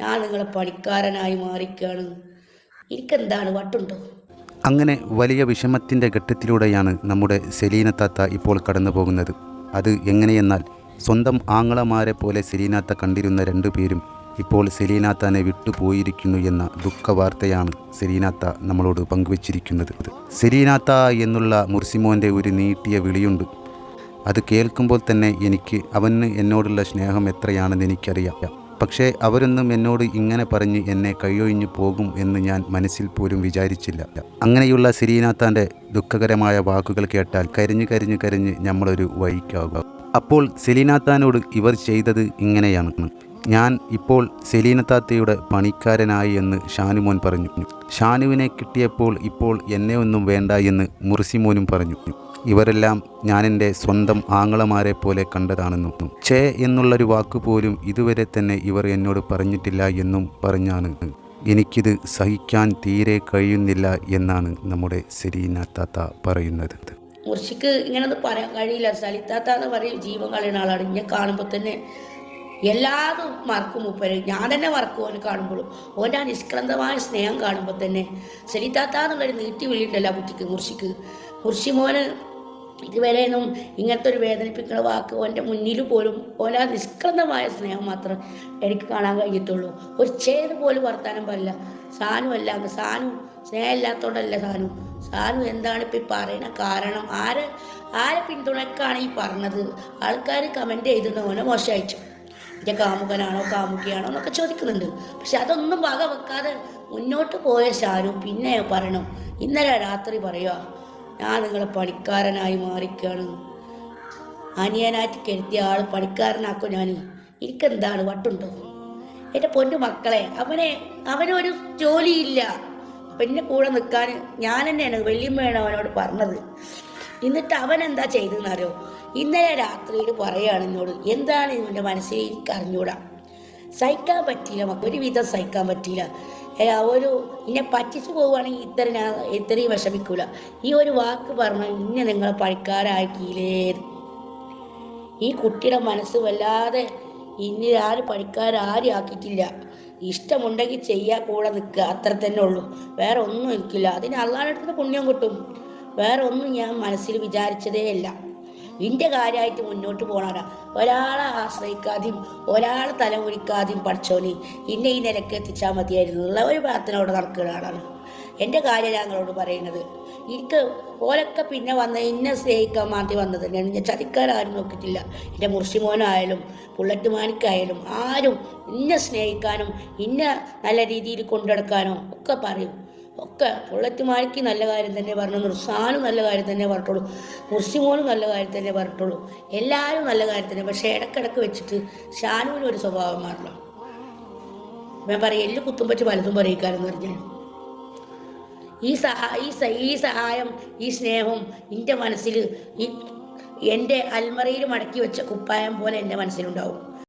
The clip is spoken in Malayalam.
ഞാൻ നിങ്ങളെ പണിക്കാരനായി മാറിക്കാണ്. എനിക്കെന്താണ് വട്ടുണ്ടോ? അങ്ങനെ വലിയ വിഷമത്തിന്റെ ഘട്ടത്തിലൂടെയാണ് നമ്മുടെ സെലീന താത്ത ഇപ്പോൾ കടന്നു പോകുന്നത്. അത് എങ്ങനെയെന്നാൽ സ്വന്തം ആങ്ങളമാരെ പോലെ സെലീനാത്ത കണ്ടിരുന്ന രണ്ടു പേരും ഇപ്പോൾ സെലീനാത്താനെ വിട്ടുപോയിരിക്കുന്നു എന്ന ദുഃഖവാർത്തയാണ് സെലീനാത്ത നമ്മളോട് പങ്കുവച്ചിരിക്കുന്നത്. സെലീനാത്ത എന്നുള്ള മുർസിമോന്റെ ഒരു നീട്ടിയ വിളിയുണ്ട്. അത് കേൾക്കുമ്പോൾ തന്നെ എനിക്ക് അവന് എന്നോടുള്ള സ്നേഹം എത്രയാണെന്ന് എനിക്കറിയാം. പക്ഷേ അവരൊന്നും എന്നോട് ഇങ്ങനെ പറഞ്ഞ് എന്നെ കൈയൊഴിഞ്ഞു പോകും എന്ന് ഞാൻ മനസ്സിൽ പോലും വിചാരിച്ചില്ല. അങ്ങനെയുള്ള സിരീനാത്താന്റെ ദുഃഖകരമായ വാക്കുകൾ കേട്ടാൽ കരിഞ്ഞു കരിഞ്ഞു കരിഞ്ഞ് നമ്മളൊരു വഴിക്കാവുക അപ്പോൾ സെലീനാത്താനോട് ഇവർ ചെയ്തത് ഇങ്ങനെയാണ്. ഞാൻ ഇപ്പോൾ സെലീനത്താത്തയുടെ പണിക്കാരനായി എന്ന് ഷാനുമോൻ പറഞ്ഞു. ഷാനുവിനെ കിട്ടിയപ്പോൾ ഇപ്പോൾ എന്നെ ഒന്നും വേണ്ട എന്ന് മുർസിമോനും പറഞ്ഞു. ഇവരെല്ലാം ഞാനെന്റെ സ്വന്തം ആങ്ങളമാരെ പോലെ കണ്ടതാണെന്നും ചേ എന്നുള്ളൊരു വാക്ക് പോലും ഇതുവരെ തന്നെ ഇവർ എന്നോട് പറഞ്ഞിട്ടില്ല എന്നും പറഞ്ഞാണ്. എനിക്കിത് സഹിക്കാൻ തീരെ കഴിയുന്നില്ല എന്നാണ് നമ്മുടെ സെരീന താത്ത പറയുന്നത്. മുർഷിക്ക് ഇങ്ങനൊന്നും പറയാൻ കഴിയില്ല. സലിത്താത്ത എന്ന് പറയും ജീവൻ കളയുന്ന ആളാണ്. ഇന്നെ കാണുമ്പോൾ തന്നെ എല്ലാതും മറക്കും മൂപ്പര് ഞാൻ തന്നെ മറക്കും ഓനെ കാണുമ്പോഴും. ഓന്റെ ആ നിഷ്കളങ്കമായ സ്നേഹം കാണുമ്പോൾ തന്നെ. സലിത്താത്ത എന്നുള്ളൊരു നീട്ടി വിളിയുണ്ടല്ലോ ആ കുട്ടിക്ക് മുർഷിക്ക്. മുർഷി മോന് ഇതുവരെയൊന്നും ഇങ്ങനത്തെ ഒരു വേദനിപ്പിക്കുന്ന വാക്ക് ഓന്റെ മുന്നിൽ പോലും ഓലാ ആ നിഷ്കളങ്കമായ സ്നേഹം മാത്രം എനിക്ക് കാണാൻ കഴിയത്തുള്ളൂ ഒരു ചേര് പോലും വർത്താനം പറയില്ല. സാനു അല്ല അങ്ങ് സാനു സ്നേഹമില്ലാത്തോണ്ടല്ല സാനു. സാനു എന്താണ് ഇപ്പം ഈ പറയണ കാരണം? ആരെ ആരെ പിന്തുണക്കാണ് ഈ പറഞ്ഞത്? ആൾക്കാർ കമന്റ് ചെയ്തിരുന്ന ഓനെ മോശമായിച്ചു എന്റെ കാമുകനാണോ കാമുകിയാണോ എന്നൊക്കെ ചോദിക്കുന്നുണ്ട്. പക്ഷെ അതൊന്നും വക വെക്കാതെ മുന്നോട്ട് പോയ ഷാരു പിന്നെ പറയണം. ഇന്നലെ രാത്രി പറയുക ഞാൻ നിങ്ങളെ പണിക്കാരനായി മാറിക്കാണ്. അനിയനായിട്ട് കരുതിയ ആൾ പണിക്കാരനാക്കും ഞാൻ എനിക്കെന്താണ്? വട്ടുണ്ടോ? എന്റെ പൊന്നു മക്കളെ അവനെ അവനൊരു ജോലിയില്ല. പിന്നെ കൂടെ നിൽക്കാൻ ഞാൻ തന്നെയാണ് വല്യമ്മയാണ് അവനോട് പറഞ്ഞത്. എന്നിട്ട് അവൻ എന്താ ചെയ്തെന്നറിയോ ഇന്നലെ രാത്രിയിൽ പറയുകയാണ് എന്നോട് എന്താണ് ഇവന്റെ മനസ്സിൽ എനിക്ക് അറിഞ്ഞൂടാ സഹിക്കാൻ പറ്റിയില്ല ഒരുവിധം സഹിക്കാൻ പറ്റിയില്ല. ഒരു ഇന്നെ പറ്റിച്ചു പോവുകയാണെങ്കിൽ ഇത്ര ഞാൻ ഇത്രയും വിഷമിക്കൂല. ഈ ഒരു വാക്ക് പറഞ്ഞ ഇന്നെ നിങ്ങളെ പണിക്കാരാക്കിയില്ലേ? ഈ കുട്ടിയുടെ മനസ്സ് വല്ലാതെ ഇനി ആര് പണിക്കാരും ആക്കിയിട്ടില്ല. ഇഷ്ടമുണ്ടെങ്കിൽ ചെയ്യാ കൂടെ നിൽക്കുക അത്ര തന്നെ ഉള്ളൂ. വേറെ ഒന്നും എനിക്കില്ല. അതിന് അള്ളാടെ അടുത്ത് പുണ്യം കിട്ടും. വേറെ ഒന്നും ഞാൻ മനസ്സിൽ വിചാരിച്ചതേ അല്ല നിന്റെ കാര്യമായിട്ട് മുന്നോട്ട് പോകണടാ ഒരാളെ ആശ്രയിക്കാതെയും ഒരാളെ തലമുരിക്കാതെയും പഠിച്ചോനി ഇന്നെ ഈ നിലയ്ക്ക് എത്തിച്ചാൽ മതിയായിരുന്നു ഉള്ള ഒരു പ്രാർത്ഥനയോടെ നടക്കുന്ന ആളാണ്. എന്റെ കാര്യം ഞങ്ങളോട് പറയുന്നത്. എനിക്ക് ഓലൊക്കെ പിന്നെ വന്ന എന്നെ സ്നേഹിക്കാൻ മാറ്റി വന്നത് തന്നെയാണ്. ഞാൻ ചതിക്കാരും നോക്കിയിട്ടില്ല. എന്റെ മുർഷിമോനായാലും ബുള്ളറ്റ് മാനിക്കായാലും ആരും ഇന്നെ സ്നേഹിക്കാനും ഇന്നെ നല്ല രീതിയിൽ കൊണ്ടുനടക്കാനോ ഒക്കെ പറയും. ഒക്കെ ബുള്ളറ്റ് മാനിക്ക് നല്ല കാര്യം തന്നെ പറഞ്ഞു നുർസാനും നല്ല കാര്യം തന്നെ പറഞ്ഞിട്ടുള്ളൂ മുർസിമോനും നല്ല കാര്യം തന്നെ പറഞ്ഞിട്ടുള്ളൂ എല്ലാവരും നല്ല കാര്യം തന്നെ പക്ഷേ ഇടക്കിടക്ക് വെച്ചിട്ട് ഷാനുവിനും ഒരു സ്വഭാവം മാറില്ല ഞാൻ പറയും എല്ലാം കുത്തും പറ്റി പലതും പറയിക്കാരെന്ന് പറഞ്ഞാൽ. ഈ സഹാ ഈ ഈ സഹായം ഈ സ്നേഹം എന്റെ മനസ്സിൽ ഈ എന്റെ അൽമറയിൽ മടക്കി വെച്ച കുപ്പായം പോലെ എന്റെ മനസ്സിലുണ്ടാവും.